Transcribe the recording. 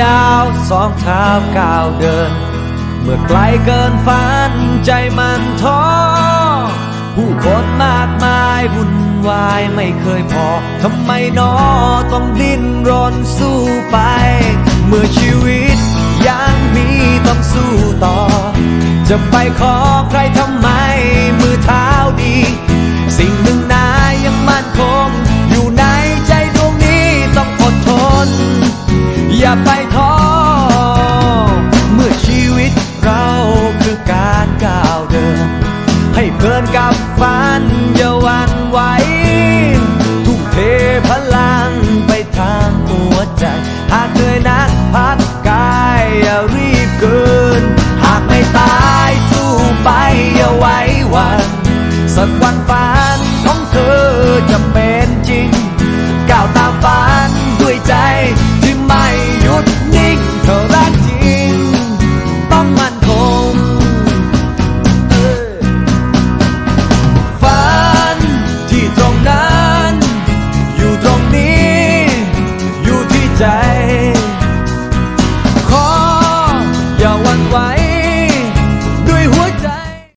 ยาวสองเท้าก้าวเดิน เมื่อไกลเกินฝันใจมันท้อผู้คนมากมายวุ่นวายไม่เคยพอทำไมนอต้องดิ้นรนสู้ไป เมื่อชีวิตยังมีต้องสู้ต่อ จะไปขอใครทำไม มือเท้าดี สิ่งหนึ่งนายยังมั่นคง อย่าไปท้อเมื่อชีวิตเราคือการก้าวเดิน ให้เพลินกับฝันอย่าหวันไหวทุ่มเทพลังไปทางหัวใจ หากเหนื่อยนักพักกายอย่ารีบเกิน หากไม่ตายสู้ไปอย่าไว้วันสักวันฝันของเธอจะเป็นจริงก้าวตามฝันด้วยใจ